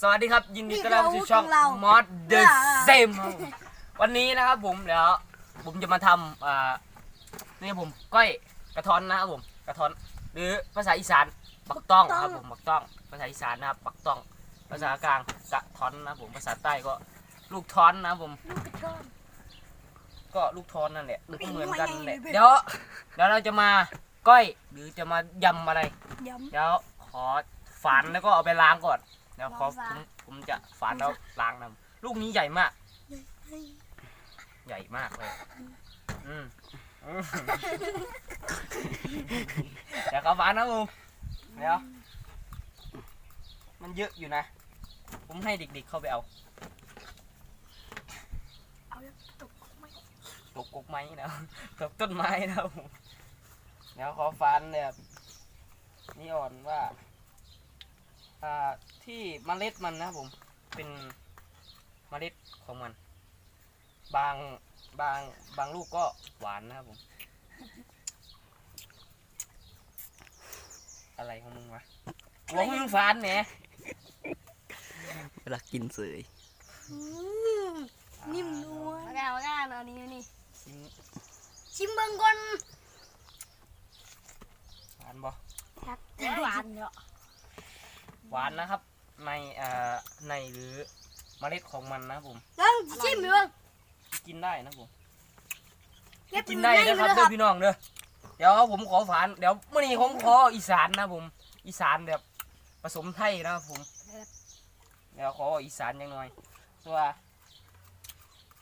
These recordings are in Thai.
สวัสดีครับ ยินดีต้อนรับสู่ช่องนี่คืออาวุธของเรามอสเดอะอ่าเซมวันนี้นะครับผมเดี๋ยวผมจะมาทำอ่านี่ผมก้อยกระท้อนนะครับผมกระท้อน หรือภาษาอีสานบักต้องครับผมบักต้อง ภาษาอีสานนะครับบักต้อง ภาษากลางกระท้อนนะครับผมภาษาใต้ก็ลูกท้อนนะครับผม ลูกกระชอนก็ลูกท้อนนั่นแหละมันก็เหมือนกันนั่นแหละไม่เดี๋ยวเดี๋ยวเราจะมาก้อยหรือจะมายำอะไร ย้ำเดี๋ยวขอฝานแล้วก็เอาไปล้างก่อน เดี๋ยวขอล้างผฝามผมจะฝานแล้วล้างนะลูกนี้ใหญ่มากเฮ้ยใหญ่มากเลย อืมอืมเดี๋ยวเขาฝานนะผมเดี๋ยวมันเยอะอยู่นะ ผมให้เด็กๆเข้าไปเอา เอาแล้วตกไม่ตกกกไม้นะ ตกต้นไม้นะครับผมเดี๋ยวขอฟันแบบนี่อ่อนว่าอ่า ที่เมล็ดมันนะครับผมเป็นเมล็ดของมัน บางบางบางลูกก็หวานนะครับผม อะไรของมึงวะหัวมึงฟานเนี่ยเวลากินเสยอืมนิ่มนัวมาแล้วมาแล้วอันนี้อันนี่ชิมชิมเบิ่งก่อนหวานบ่ครับหวานเนาะ หวานนะครับ ในอ่าในหรือเมล็ดของมันนะครับผมแล้วชิมเบิ่งกินได้นะครับผมเก็บกินได้นะครับเลเด้ยอพี่น้องเด้อเดี๋ยวผมขอฝานเดี๋ยวมื่อนี้ผมขออีสานนะผม อีสานแบบผสมไทยนะครับผมเดี๋ยวขออีสานอย่างหน่อยเพราะว่า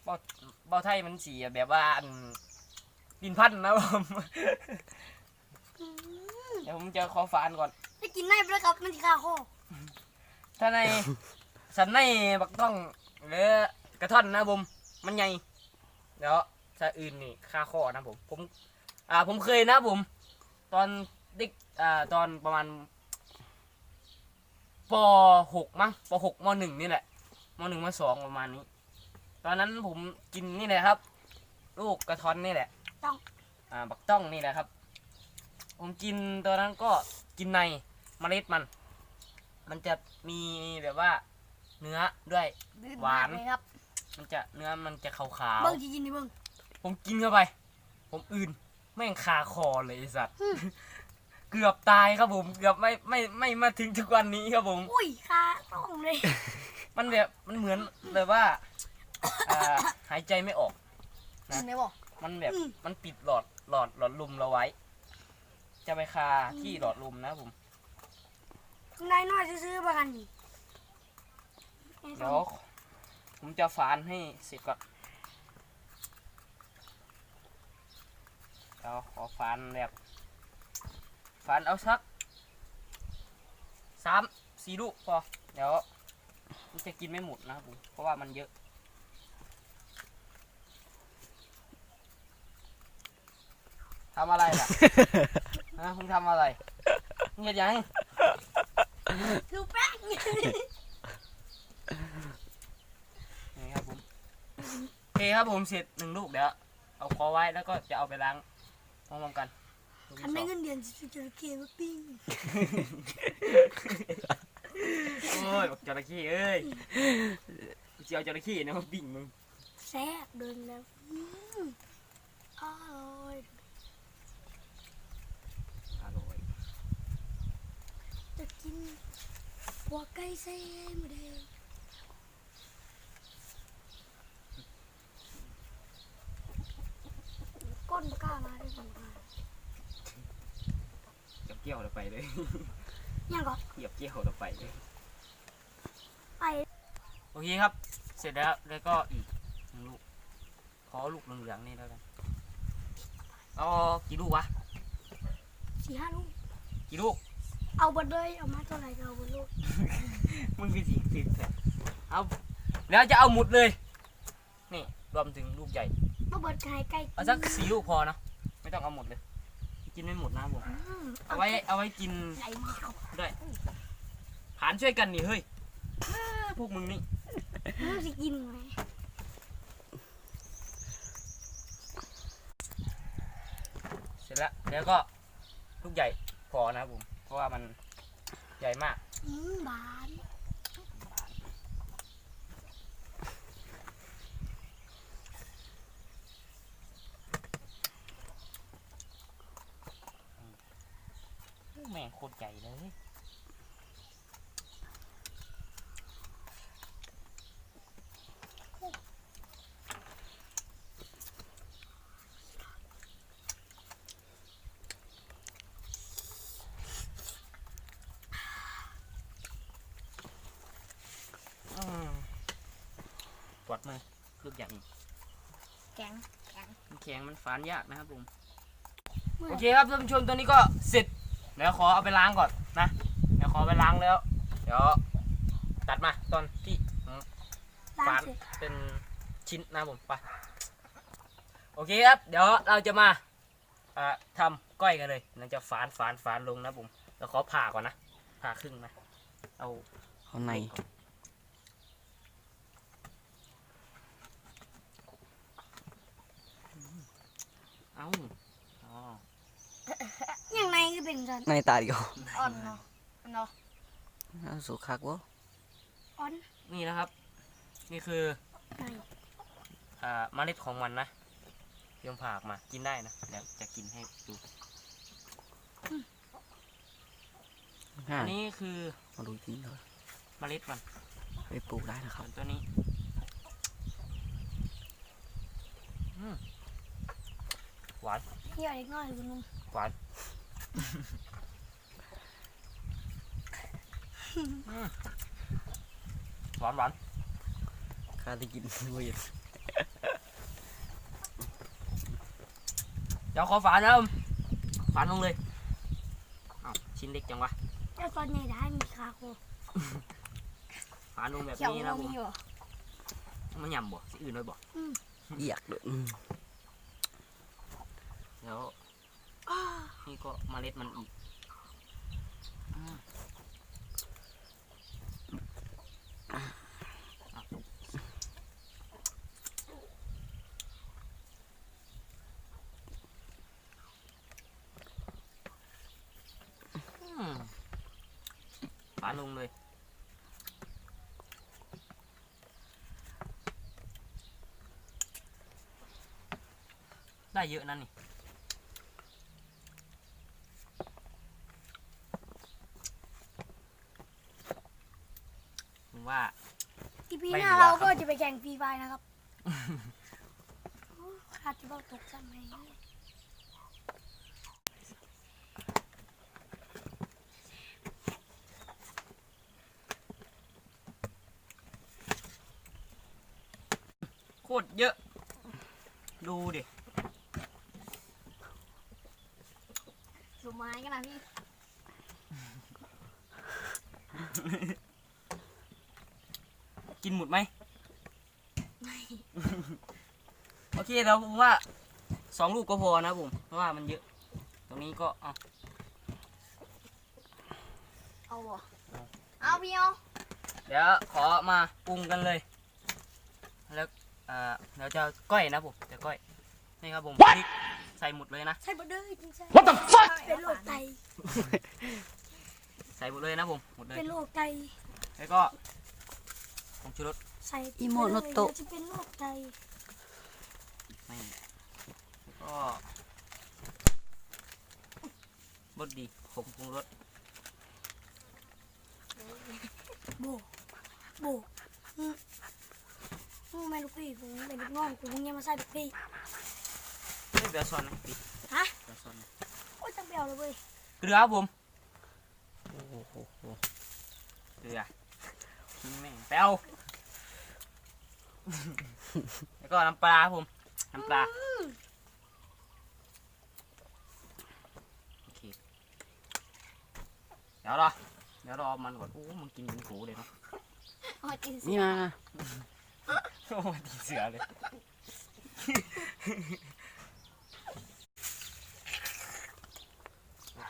เบาเบาไทยมันสีแบบว่าอันดินพันธุ์นะครับผมเดี๋ยวผมจะขอฝานก่อน ได้กินได้ไปแล้วครับมันที่ข้าคอ ถ้าในสันในบักต้องหรือกระท่อนนะผมมันใหญ่เดี๋ยวถ้าอื่นนี่ค่าข้อนะผมผม อ่าผมเคยนะผม ตอนเด็กอ่าตอนประมาณปหกมั้งปหกมหนึ่งนี่แหละมหนึ่งมสองประมาณนี้ ตอนนั้นผมกินนี่แหละครับ ลูกกระท้อนนี่แหละต้องอ่าบักต้องนี่แหละครับ ผมกินตอนนั้นก็กินในเมล็ดมัน มันจะมีแบบว่าเนื้อด้วย หวาน เลยครับมันจะเนื้อมันจะขาวเบิ่งที่กินนี่เบิ่งๆ ผมกินเข้าไป ผมอื่นแม่งคาคอเลยไอ้สัตว์ เกือบตายครับผมเกือบไม่ไม่ไม่มาถึงทุกวันนี้ครับผม อุ้ยข้าต้องเลย มันแบบมันเหมือนแบบว่าอ่าหายใจไม่ออก กินได้บ่ มันแบบอืมมันปิดหลอดหลอดหลอดลมเราไว้ จะไปคาที่หลอดลมนะผม นายน้อยซื้อๆประกันนี่เดี๋ยวผมจะฝานให้เสร็จก่อนเดี๋ยวขอฝานแบบฝานเอาสักสามสี่ลูกพอ เดี๋ยวมันจะกินไม่หมดนะครับผมเพราะว่ามันเยอะ ทำอะไรล่ะ ฮะคุณทำอะไรมึงจะยัง ดูแป้งนี่ครับผมโอเคครับผมเสร็จหนึ่งลูกเดี๋ยวเอาคอไว้แล้วก็จะเอาไปล้างพร้อมๆกันลูกคันที่ได้สอง เงินเดือนจะจระเข้มาปิ้งโอ้ยบอกจระเข้เอ้ยกูจะเอาจระเข้เนี่ยมาบิ่งมึงแซ่บเดินแล้วอืมอร่อย อร่อย จะ กินหัวไก่ใส่หมูแดงก้นกล้ามาได้สัมภาษณ์เก็บเกี่ยวเราไปเลยยังก็เก็บเกี่ยวเราไปเลย ไปโอเคครับ เสร็จแล้วแล้วก็อีกหนึ่งลูกขอลูกเหลืองๆนี่แล้วกันเอากี่ลูกวะสี่ห้าลูกกี่ลูก เอาหมดเลยเอามาเท่าไหร่ก็เอาหมดลูกมึงคือสีสีแสบเอาแล้วจะเอาหมดเลย นี่รวมถึงลูกใหญ่มาเบิดขายไก่เอาสักสี่ลูกพอนะไม่ต้องเอาหมดเลย กินไม่หมดนะผมอืมเอาไว้เอาไว้กินใหญ่มากครับด้วยผานช่วยกันนี่เฮ้ยพวกมึงนี่มึงสิกินไหมเสร็จแล้วแล้วก็ลูกใหญ่พอนะผมเพ ราะว่ามันใหญ่มากบานแม่งโคตรใหญ่เลย มือลูกอย่างนี้แข็งแข็งมันแข็งมันฝานยากนะครับผมเมื่อโอเคครับท่านผู้ชมตัวนี้ก็เสร็จเดี๋ยวขอเอาไปล้างก่อนนะเดี๋ยวขอไปล้างแล้ว เดี๋ยวตัดมาตอนที่ผมล้างฝานเสร็จเป็นชิ้นนะครับผมไปโอเคครับ เดี๋ยวเราจะมาอ่าทำก้อยกันเลยเราจะฝานฝานฝานลงนะครับผมแล้วขอผ่าก่อนนะผ่าครึ่งนะเอาข้างใน อนเอาอ๋ออย่างในก็เป็นกัน ในตาเดียวอ่อนเนาะเนาะเอาสุคักวะอ่อนนี่นะครับ นี่คือในอ่าเมล็ดของมันนะเตรียมผ่าออกมากินได้นะเดี๋ยวจะกินให้ดูง่าอัยนนี้คือมาดูจริงเลยเมล็ดมันไปปลูกได้นะคส่รับวนตัวนี้ อืม หวานเที่ยวเล็กน้อยคุณลุงหวานอืมหวานหวานข้าได้กินเวยนเดี๋ยวขอฝานนะผมฝานลงเลยเอ้าชิ้นเล็กจังวะแล้วตอนใหญ่ได้มีคาโคฝานลงแบบเขียวนี้เรานะผมมีอยู่มันยำบ่สิอื่นเลยบ่เอียกเลยอืม แล้วนี่ก็เมล็ดมันอีกอืมอะอืมฝานลงเลยได้เยอะนั่นนี่ ผมว่า อีพีไม่หน้าเหลือเราครับก็จะไปแข่งฟรีไฟนะครับโอ้ขาดที่เราตกซ้ำไหมโคตรเยอะ ดูดิ สุดไม้กันนะพี่ กินหมดไหมโอเคเราผมว่าสองลูกก็พอนะผมเพราะว่ามันเยอะ ตรงนี้ก็เอาเอาบ่เอาพี่เอาเดี๋ยวขอมาปรุงกันเลย แล้วอ่าเดี๋ยวจะก้อยนะผมจะก้อยนี่ครับผมพริกใส่หมดเลยนะ ใช่บ่เด้อจริงใช่ What the fuck เป็นโรคไต ใส่หมดเลยนะผมหมดเลยเป็นโรคไตแล้วก็ ผงชูรสใส่อิโมโนโตะเดี๋ยวจะเป็นโรคไตนี่แล้วก็บดดีผงปรุงรสโบโบอืมอืมไม่ลูกพี่กูเป็นลูกน้องกูมึงอยังมาใส่ลูกพี่ เฮ้ยเบียร์ซอนนะปิดฮะ เบียร์ซอนนะโอ้ยจังเปรี้ยวเลยเว้ยเกลือครับผมโอ้โหโหโหเกลือทิ้งแม่งไปเอา แล้วก็น้ำปลาครับผม น้ำปลาโอเคเดี๋ยวรอ เดี๋ยวรอมันก่อนโอ้มันกินเป็นหูเลยเนาะเอามากินสินี่มา โอ้มันกินเสือเลย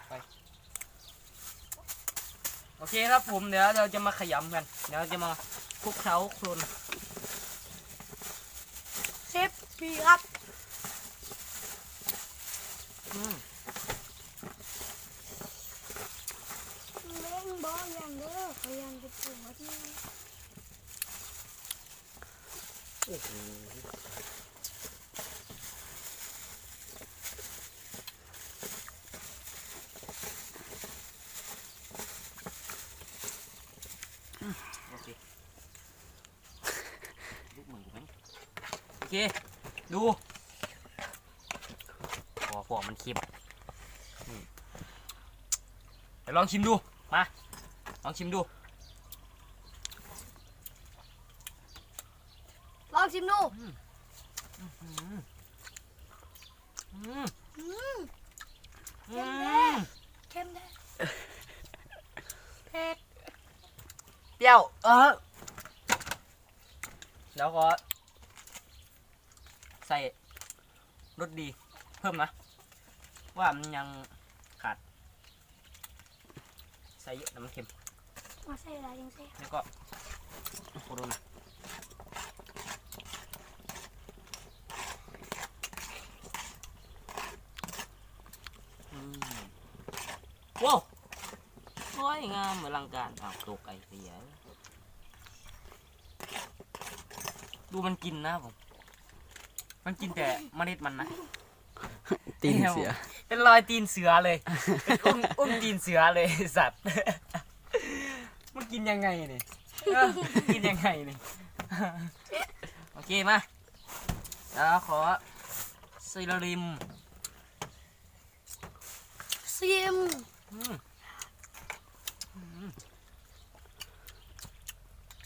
ไปโอเคครับผมเดี๋ยวเราจะมาขยำกัน เดี๋ยวจะมาคลุกเคล้าโคลน ปีครับเล่งบอลอย่างเด้อพยายามจะปวดนี่โอ้โหโอเค ดูพอพอมันเค็มอืมเดี๋ยวลองชิมดู มา ลองชิมดู ลองชิมดูอืมอืมอืมเค็มแท้เผ็ด เปรี้ยว เออ แล้วก็ใส่รสดีเพิ่มนะ ว่ามันยังขาด ใส่เยอะแต่มันเค็มมาใส่อะไรยังใส่แล้วก็โคโรนาอืมว้าวสวยงามอลังการอ้าวตกไอเสียดูมันกินนะผม มันกินแต่เมล็ดมันนะตีนเสียเป็นรอยตีนเสือเลยเป็นอุ้มอุ้มตีนเสือเลยไอ้สัตว์ มันกินยังไงเนี่ยเออกินยังไงเนี่ยโอเคมาแล้วขอซีลาริมซิมอืม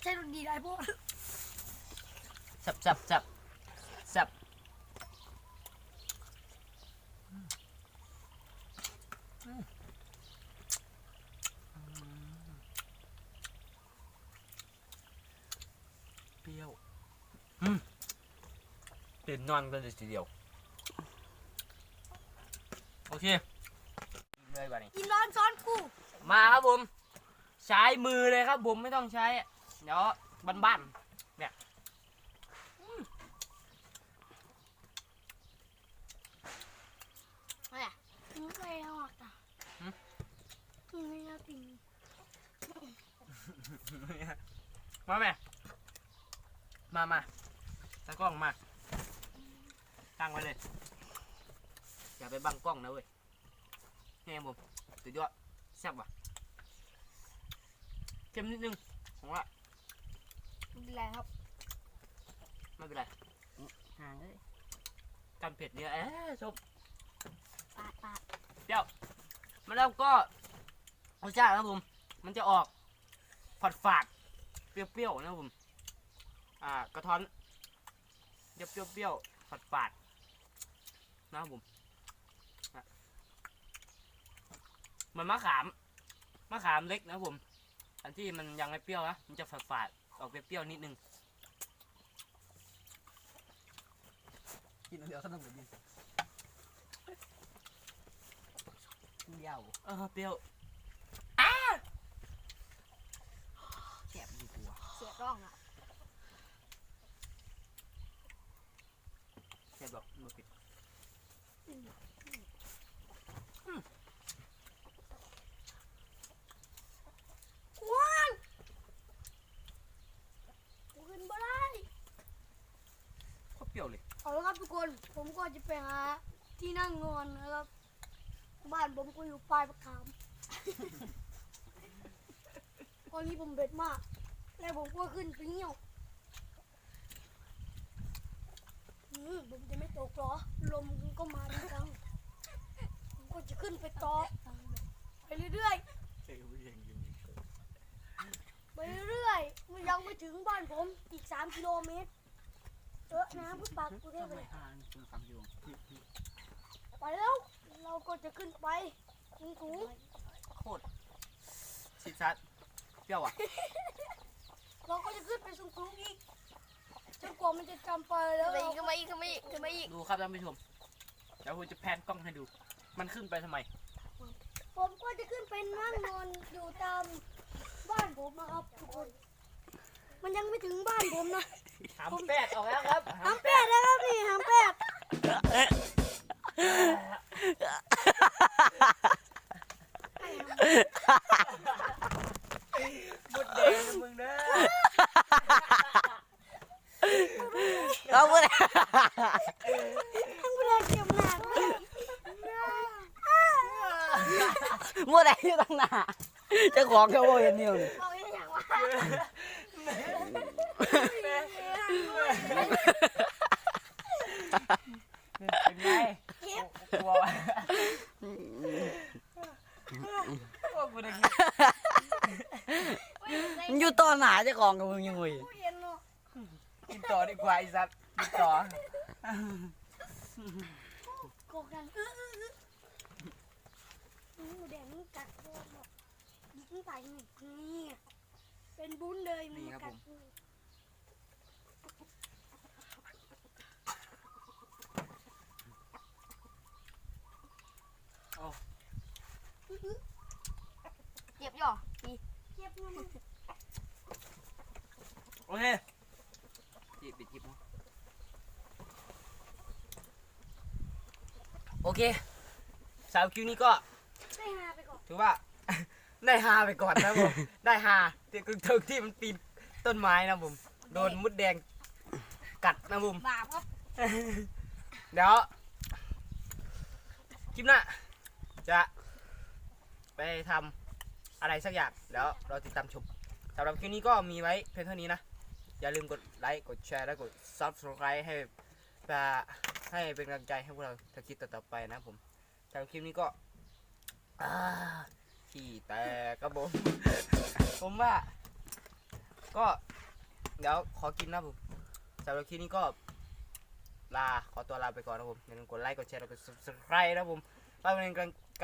ใช่รสดีได้พวกสับสับสับสับอืมเปรี้ยวอืม ตื่นนอนกันเลยทีเดียว โอเคเลยบ้านี้ กินร้อนซ้อนกูมาครับผม ใช้มือเลยครับผมไม่ต้องใช้ เดี๋ยวบ้านๆเนี่ยถึงไปแล้วอะตาถึงไม่น่ากินมาแม่มามาตากล้องมา ตั้งไว้เลย อย่าไปบังกล้องนะเว้ยนี่ครับผมสุดยอดแซ่บว่ะเค็มนิดนึงผมว่าไม่เป็นไรครับไม่เป็นไรห่างเลยกันเผ็ดเนี่ยเอ๊ะชมปาดปาดมาแล้วก็รสชาตินะครับผม มันจะออกฝาดฝาดๆเปรี้ยวๆนะครับผม อ่ากระท้อนเปรี้ยวๆเปรี้ยวฝาดฝาดๆ นะครับผมอะเหมันมะขามมะขามเล็กนะครับผม อันที่มันยังไม่เปรี้ยวนะมันจะฝาดฝาดๆออกเปรี้ยวๆนิดนึงกินเดี๋ยวขนมกินเปรี้ยวเออเปรี้ยวอ้าแสบดีกว่าเสียร้องอะแสบแบบมือปิด ว้านกูขึ้นบ่ได้โคตรเปรี้ยวเลย เอาละครับทุกคน ผมก็จะไปหาที่นั่งนอนนะครับ บ้านผมก็อยู่ปลายประคามตอนนี้ผมเบ็ดมาก แล้วผมก็ขึ้นไปเหี่ยวอืมผมจะไม่ตกหรอ ลมมันก็มาดีจังผมก็จะขึ้นไปต่อไปเรื่อยๆ ไปเรื่อยๆมันยังไม่ ถึงบ้านผมอีกสามกิโลเมตรเออน้ำพึ่งปากกูได้ไปไปแล้ว เราก็จะขึ้นไปสูงโคตรชิดชัดเปรี้ยวอะๆเราก็จะขึ้นไปสูงๆอีกจนกว่ามันจะจำไปแล้วเราขึ้นมาอีกขึ้นมาอีกขึ้นมาอีกดูครับท่านผู้ชมเดี๋ยวผมจะแพนกล้องให้ดู มันขึ้นไปทำไม ผมก็จะขึ้นไปนั่งนอนอยู่ตามบ้านผมนะครับทุกคน มันยังไม่ถึงบ้านผมนะหามแปดออกแล้วครับหางแปดนะครับนี่หางแปดบุดแดงนะมึงเด้อเอาไปเลยหางแปดเก็บหนักเลยมัวแต่อยู่ตั้งหน้าเจ้าของเขาบอกเเป็นไงกลัวกลัวผู้ยินมันอยู่ต่อหนาจะกองกับมึงยังไงกินต่อดีกว่าไอ้สัตว์กินต่อกูกันหนูแดงกัดโคตหมดยิ่งไปหนึ่งนี่ บุญเลยมันกัดกูเจ็บย่อปีเจ็บนะมึงโอเคจิบไปจิบเนาะโอเคสาวคิวนี้ก็ได้หาไปก่อน ถือว่า ได้ฮาไปก่อนนะผม ได้ฮา ที่กึ่งถึงที่มันปีนต้นไม้นะผมโดนมุดแดงกัดนะผมบาปครับเดี๋ยวคลิปหน้าจะไปทำอะไรสักอย่างเดี๋ยวเราติดตามชมสำหรับคลิปนี้ก็มีไว้เพียงเท่านี้นะ อย่าลืมกดไลค์กดแชร์และกด subscribe ให้เพื่อให้เป็นกำลังใจให้พวกเราถ้าคลิปต่อๆไปนะผมสำหรับคลิปนี้ก็อ่า ขี้แตกครับผม ผมว่า ก็ เดี๋ยวขอกินนะผมสำหรับคลิปนี้ก็ ลา ขอตัวลาไปก่อนนะผมอย่าลืมกดไลค์ กดแชร์และกด subscribe นะผมเพื่อเป็น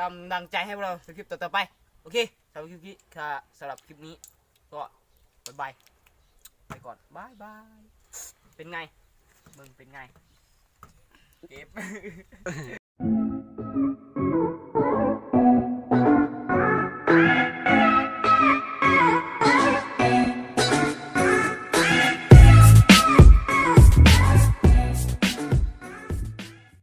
กำลังใจให้พวกเราในคลิปต่อๆไป โอเคสำหรับคลิปนี้ค่ะสำหรับคลิปนี้ ก็บ๊ายบายไปก่อนบายบาย เป็นไง มึงเป็นไง เก็บ